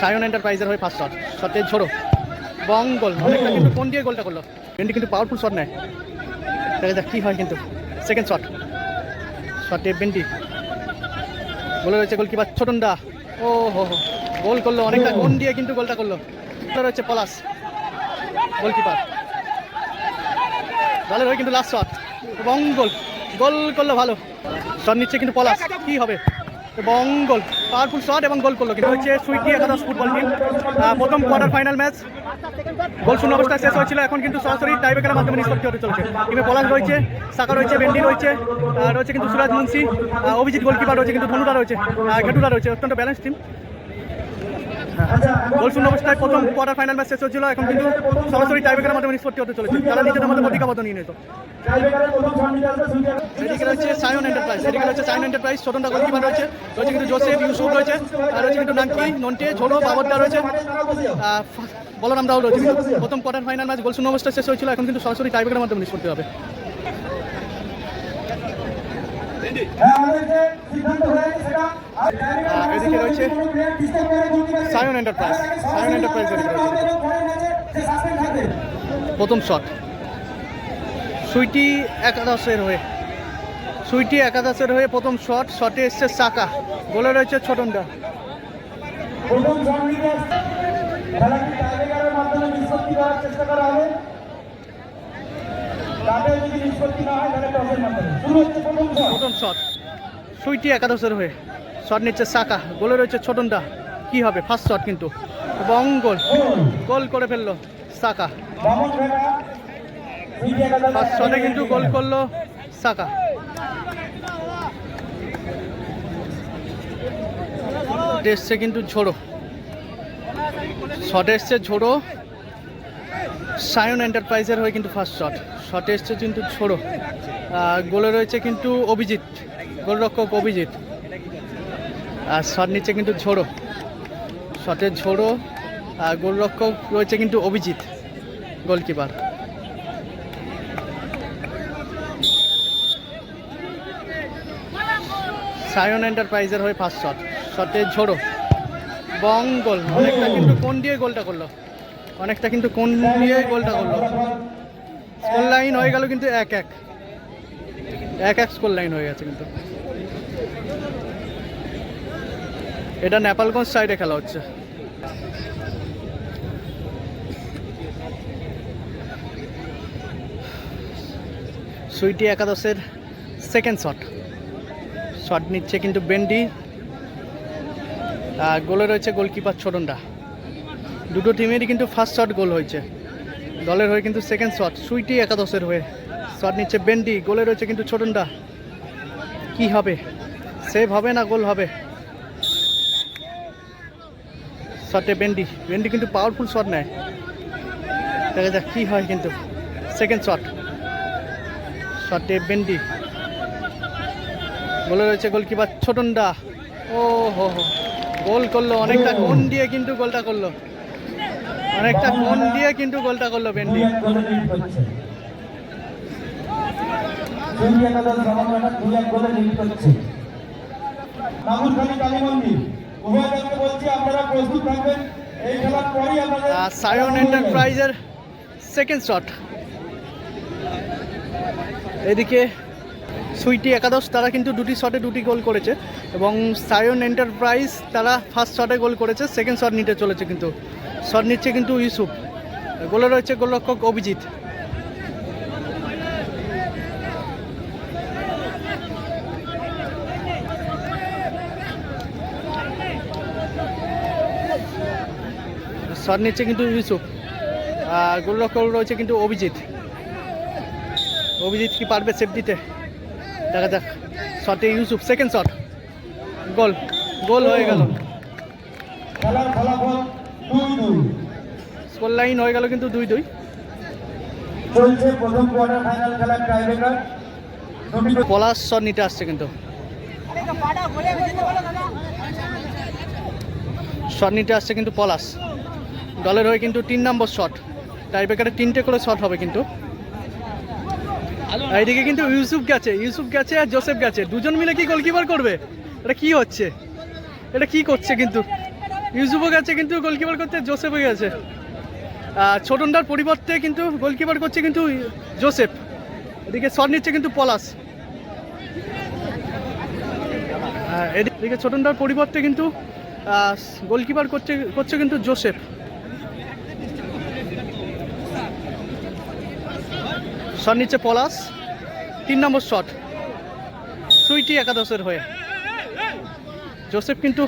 সায়ন এন্টারপ্রাইজের হয়ে first shot শটে ঝোড়ো। বং গোল অনেকটা কিন্তু কোন দিয়ে গোলটা করল? বেন্ডি কিন্তু পাওয়ারফুল শট নেয়। দেখা যাক কী হয় কিন্তু। সেকেন্ড শট শটে বেন্ডি গোলে রয়েছে গোলকিপার ছোটনদা ও হো হো গোল করল অনেকটা, কোন দিয়ে কিন্তু গোলটা করল? রয়েছে পলাশ গোলকিপার ভালো হয় কিন্তু লাস্ট শট এবং গোল গোল করল ভালো। শট নিচ্ছে কিন্তু পলাশ কী হবে? এবং গোল পাওয়ারফুল শট এবং গোল করল। কিন্তু হচ্ছে সুইটি একাদশ ফুটবল টিম। প্রথম কোয়ার্টার ফাইনাল ম্যাচ। গোল শূন্য অবস্থায় শেষ হয়েছিল। এখন কিন্তু সরাসরি টাইব্রেকারের মাধ্যমে নিষ্পত্তি হতে চলছে। টিমে পলাশ রয়েছে সাকা রয়েছে বেন্ডি রয়েছে রয়েছে কিন্তু সুরাজ মুন্সি অভিজিৎ গোলকিপার রয়েছে কিন্তু ধনুটা রয়েছে আহ, রয়েছে। অত্যন্ত ব্যালেন্স টিম গোল শূন্য অবস্থায় প্রথম কোয়ার্টার ফাইনাল ম্যাচ শেষ হয়েছিল এখন কিন্তু সরাসরি টাইব্রেকারের মাধ্যমে নিষ্পত্তি হতে চলেছে। তারা নিজেদের মধ্যে প্রতিজ্ঞাবদ্ধ নিয়ে নিত এদিকে রয়েছে সায়ন এন্টারপ্রাইজ এদিকে রয়েছে সায়ন এন্টারপ্রাইজ গোলকিপার রয়েছে রয়েছে কিন্তু জোসেফ ইউসুফ রয়েছে আর রয়েছে কিন্তু নন্টে রয়েছে। আহ, ফা- বলরাম রাও রয়েছে প্রথম কোয়ার্টার ফাইনাল ম্যাচ গোল শূন্য অবস্থায় শেষ হয়েছিল এখন কিন্তু সরাসরি টাইব্রেকারের মাধ্যমে নিষ্পত্তি হবে। এদিকে রয়েছে সায়ন এন্টারপ্রাইজ সায়ন এন্টারপ্রাইজ প্রথম শট সুইটি একাদশের হয়ে। সুইটি একাদশের হয়ে প্রথম শট শটে এসছে সাকা গোলে রয়েছে সংগীতে খেলাটি চেষ্টা করা হবে। তাতে যদি নিষ্পত্তি না হয় তাহলে টসের মাধ্যমে শুরু হচ্ছে প্রথম শট। প্রথম শট। সুইটি একাদশের হয়ে। শট নিচ্ছে সাকা। গোলে রয়েছে ছোটনটা। কি হবে? ফার্স্ট শট কিন্তু। এবং গোল। গোল করে ফেলল সাকা। ফার্স্ট শটে কিন্তু গোল করল সাকা। এসছে কিন্তু ঝোড়ো। শট এসছে ঝোড়ো। সায়ন এন্টারপ্রাইজের হয়ে কিন্তু ফার্স্ট শট শটে এসছে কিন্তু আর গোলে রয়েছে কিন্তু অভিজিৎ, গোলরক্ষক অভিজিৎ। আর শট নিচ্ছে কিন্তু ঝোড়ো শটের ঝোড়ো আর গোলরক্ষক রয়েছে কিন্তু অভিজিৎ গোলকিপার সায়ন এন্টারপ্রাইজের হয়ে ফার্স্ট শট শটে ঝোড়ো বং গোল অনেকটা কিন্তু কোন দিয়ে গোলটা করল? অনেকটা কিন্তু কোন নিয়ে গোলটা করল? স্কোর লাইন হয়ে গেল কিন্তু এক এক। এক এক স্কোর লাইন হয়ে গেছে কিন্তু। এটা নেপালগঞ্জ সাইডে খেলা হচ্ছে। সুইটি একাদশের সেকেন্ড শট শট নিচ্ছে কিন্তু বেন্ডি। আর গোলে রয়েছে গোলকিপার ছোটনটা দুটো টিমেরই কিন্তু ফার্স্ট শট গোল হয়েছে। দলের হয়ে কিন্তু সেকেন্ড শট সুইটি একাদশের হয়ে। শট নিচ্ছে বেন্ডি গোলে রয়েছে কিন্তু ছোটনটা কি হবে? সেভ হবে না গোল হবে? শটে বেন্ডি। বেন্ডি কিন্তু পাওয়ারফুল শট নেয়। দেখা যাক কী হয় কিন্তু। সেকেন্ড শট শটে বেন্ডি। গোলে রয়েছে গোলকিপার ছোটনদা। ও হো হো। গোল করল অনেকটা। কোন দিয়ে কিন্তু গোলটা করল? অনেকটা কোন দিয়ে কিন্তু গোলটা করল বেন্ডি। সায়ন এন্টারপ্রাইজের সেকেন্ড শট এদিকে সুইটি একাদশ তারা কিন্তু দুটি শটে দুটি গোল করেছে এবং সায়ন এন্টারপ্রাইজ তারা ফার্স্ট শটে গোল করেছে সেকেন্ড শট নিতে চলেছে কিন্তু। শট নিচ্ছে কিন্তু ইউসুফ। গোলে রয়েছে গোলরক্ষক অভিজিৎ। শট নিচ্ছে কিন্তু ইউসুফ। আর গোলরক্ষক রয়েছে কিন্তু অভিজিৎ। অভিজিৎ কি পারবে সেফ দিতে দেখা যাক। শটে Yusuf second shot goal. Goal হয়ে গেল খেলার ফলাফল দুই দুই স্কোর লাইন হয়ে গেল কিন্তু দুই দুই। চলছে প্রথম কোয়ার্টার ফাইনাল খেলার টাইব্রেকার পলাশ শট নিতে আসছে কিন্তু। শট নিতে আসছে কিন্তু পলাশ। দলের হয়ে কিন্তু তিন নম্বর শট টাইব্রেকারে তিনটে করে শট হবে কিন্তু। এইদিকে কিন্তু ইউসুফ গেছে ইউসুফ গেছে আর জোসেফ গেছে। দুজন মিলে কি গোলকিপার করবে? এটা কি হচ্ছে? এটা কি করছে কিন্তু? ইউসুফও গেছে কিন্তু গোলকিপার করতে জোসেফও গেছে। ছোটনটার পরিবর্তে কিন্তু গোলকিপার করছে কিন্তু জোসেফ এদিকে শট নিচ্ছে কিন্তু পলাশ। এদিকে ছোটনটার পরিবর্তে কিন্তু গোলকিপার করছে করছে কিন্তু জোসেফ শট নিচ্ছে পলাশ। তিন নম্বর শট সুইটি একাদশের হয়ে। জোসেফ কিন্তু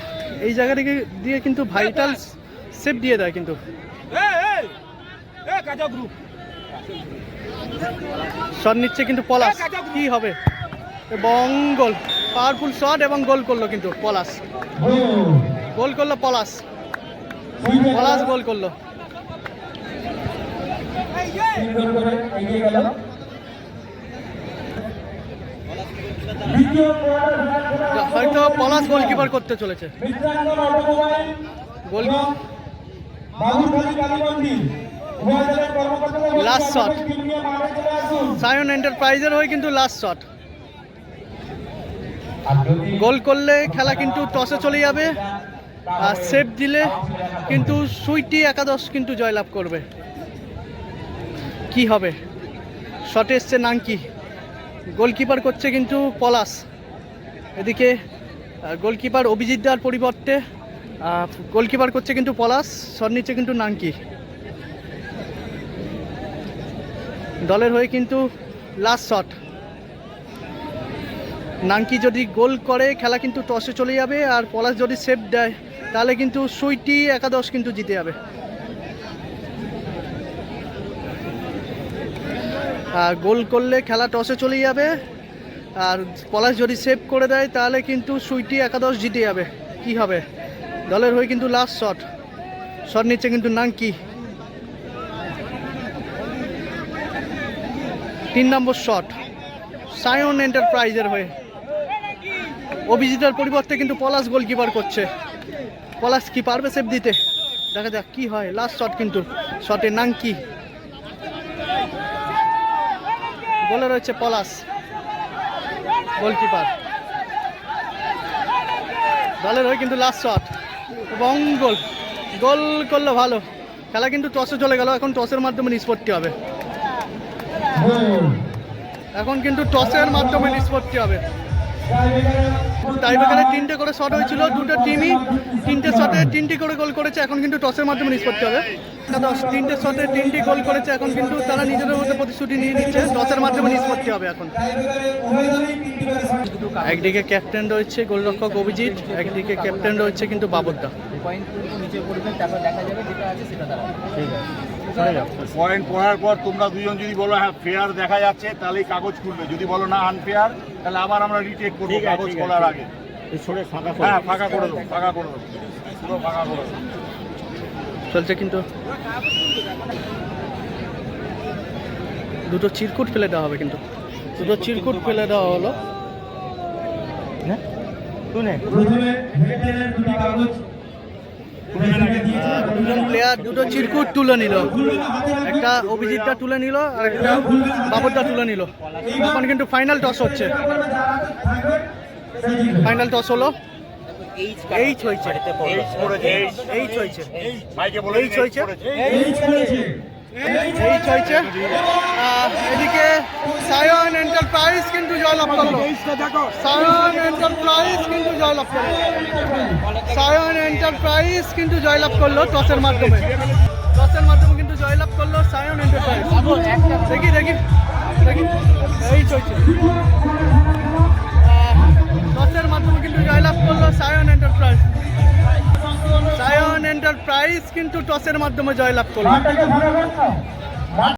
এই জায়গা থেকে দিয়ে কিন্তু ভাইটাল সেভ দিয়ে দেয় কিন্তু। শট নিচ্ছে কিন্তু পলাশ। কি হবে? এবং গোল। পাওয়ারফুল শট এবং গোল করল কিন্তু পলাশ। গোল করল পলাশ। পলাশ গোল করল। হয়তো পলাশ গোলকিপার করতে চলেছে। গোল চলে আসুন। সায়ন এন্টারপ্রাইজের হয়ে কিন্তু লাস্ট শট গোল করলে খেলা কিন্তু টসে চলে যাবে। আর সেভ দিলে কিন্তু সুইটি একাদশ কিন্তু জয়লাভ করবে। কি হবে? শটে এসছে নাঙ্কি গোলকিপার করছে কিন্তু পলাশ। এদিকে গোলকিপার অভিজিৎ দার পরিবর্তে গোলকিপার করছে কিন্তু পলাশ। শট নিচ্ছে কিন্তু নাঙ্কি দলের হয়ে কিন্তু লাস্ট শট নাঙ্কি যদি গোল করে, খেলা কিন্তু টসে চলে যাবে আর পলাশ যদি সেভ দেয়, তাহলে কিন্তু সুইটি একাদশ কিন্তু জিতে যাবে। আর গোল করলে খেলা টসে চলে যাবে, আর পলাশ যদি সেভ করে দেয়, তাহলে কিন্তু সুইটি একাদশ জিতে যাবে। কি হবে? দলের হয়ে কিন্তু লাস্ট শট শট নিচ্ছে কিন্তু নাঙ্কি তিন নম্বর শট সায়ন এন্টারপ্রাইজের হয়ে। অভিজিতের পরিবর্তে কিন্তু পলাশ গোলকিপার করছে। পলাশ কি পারবে সেভ দিতে? দেখা যাক কি হয়। লাস্ট শট কিন্তু। শটে নাঙ্কি গোলে রয়েছে পলাশ গোলকিপার দলের হয়ে কিন্তু লাস্ট শট এবং গোল গোল করল ভালো। খেলা কিন্তু টসে চলে গেল। এখন টসের মাধ্যমে নিষ্পত্তি হবে। এখন কিন্তু টসের মাধ্যমে নিষ্পত্তি হবে। টাইব্রেকারে তিনটে করে শট হয়েছিল দুটো টিমই তিনটে শটে তিনটি করে গোল করেছে এখন কিন্তু টসের মাধ্যমে নিষ্পত্তি হবে। দশ তিনটে শটে তিনটি গোল করেছে এখন কিন্তু তারা নিজেদের মধ্যে প্রতিশ্রুতি নিয়ে নিচ্ছে টসের মাধ্যমে নিষ্পত্তি হবে এখন। একদিকে ক্যাপ্টেন রয়েছে গোলরক্ষক অভিজিৎ একদিকে ক্যাপ্টেন রয়েছে কিন্তু বাবরদা। পয়েন্ট নিচে পড়বেন তারপর দেখা যাবে যেটা আছে সেটা দাঁড়াবে ঠিক আছে। পয়েন্ট পড়ার পর তোমরা দুজন যদি বলো হ্যাঁ ফেয়ার দেখা যাচ্ছে তাহলে কাগজ খুলবে। যদি বলো না আনফেয়ার তাহলে আবার আমরা রিটেক করব কাগজ খোলার আগে। হ্যাঁ ফাঁকা করে দেবো ফাঁকা করে দেবো। পুরো ফাঁকা করে দেবো। চলছে কিন্তু। দুটো চিরকুট ফেলে দেওয়া হবে কিন্তু। দুটো চিরকুট ফেলে দেওয়া হলো। প্রথমে হেডলাইনের দুটি কাগজ দুজন প্লেয়ার দুটো চিরকুট তুলে নিল। একটা অভিজিৎটা তুলে নিল আর একটা বাবরটা তুলে নিল। এখন কিন্তু ফাইনাল টস হচ্ছে। ফাইনাল টস হলো। এইচ হয়েছে। এইচ হয়েছে। এইচ এইচ হয়েছে। মাইকে বলে এইচ হয়েছে। এই এইচ এদিকে সায়ন এন্টারপ্রাইজ কিন্তু জয়লাভ করল। সায়ন এন্টারপ্রাইজ কিন্তু জয়লাভ করল। সায়ন এন্টারপ্রাইজ কিন্তু জয়লাভ করল টসের মাধ্যমে। টসের মাধ্যমে কিন্তু জয়লাভ করল সায়ন এন্টারপ্রাইজ দেখি দেখি দেখি। এই চলছে। টসের মাধ্যমে কিন্তু জয়লাভ করল সায়ন এন্টারপ্রাইজ সায়ন প্রাইস কিন্তু টসের মাধ্যমে জয়লাভ করল